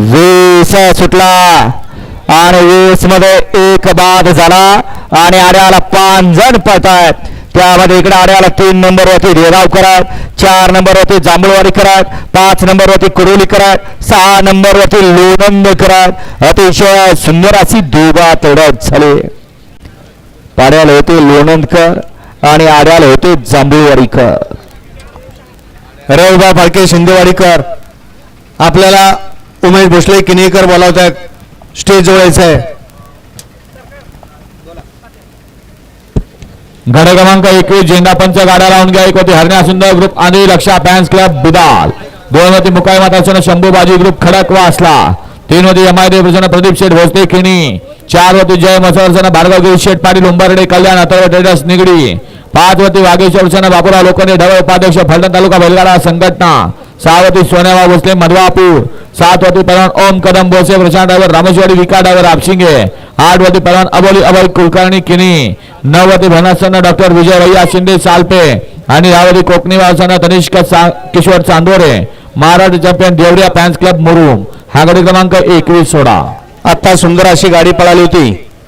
वीस सुटला. आणि वीसमध्ये एक बाद झाला. आणि आर्याला पाच जण पळतायत त्यामध्ये इकडे आर्याला तीन नंबर वरती रेगावकर चार नंबर वरती जांभूळवाडीकर पाच नंबर वरती कुडोलीकर सहा नंबर वरती लोणंदकर अतिशय सुंदर अशी दुबा तोडत झाले. पाड्याला होते लोणंदकर आणि आड्याला होते जांभूळवाडीकर रविबा फाळके शिंदेवाडीकर आपल्याला उमेश भोसले किनेकर बोलावत आहेत स्टेज जवळ यायचं आहे. गड क्रमांक एकवीस झेंडा पंच गाड्या लावून घ्या. एक होती हरण्या सुंदर ग्रुप आणि लक्षा फॅन्स क्लब बिदाल. दोन होती मुकाई माता शंभू बाजी ग्रुप खडक वासला. तीन होती एम आय देवसन प्रदीप शेठ भोसले खिणी चार होती जय मसवरसन भार्गव गिरी शेठ पाटील उंबरडे कल्याण अथर्व ट्रेडर्स निगडी. पाच होती वागेश्वर प्रसन्न बापूराव लोखंडे ढवळ उपाध्यक्ष फलटण तालुका बैलगाडा संघटना. सहा होती सोन्याबा भोसले मधवापूर. सात वरती पलवान ओम कदम बोसे प्रशांत ड्रायव्हर रामेश्वरी विका ड्रायव्हर आपशिंगे आठ वरती पलवान अबोली अभय कुलकर्णी किनी नऊ वरती भनासन डॉक्टर विजय भैया शिंदे सालपे। आणि यावरती कोकणी वावसानं तनिष्क सा- Kishor Chandore. Maharashtra champion Devariya fans club Murum. हा गडी क्रमांक एकवीस सोडा. आता सुंदर अशी गाडी पळाली होती.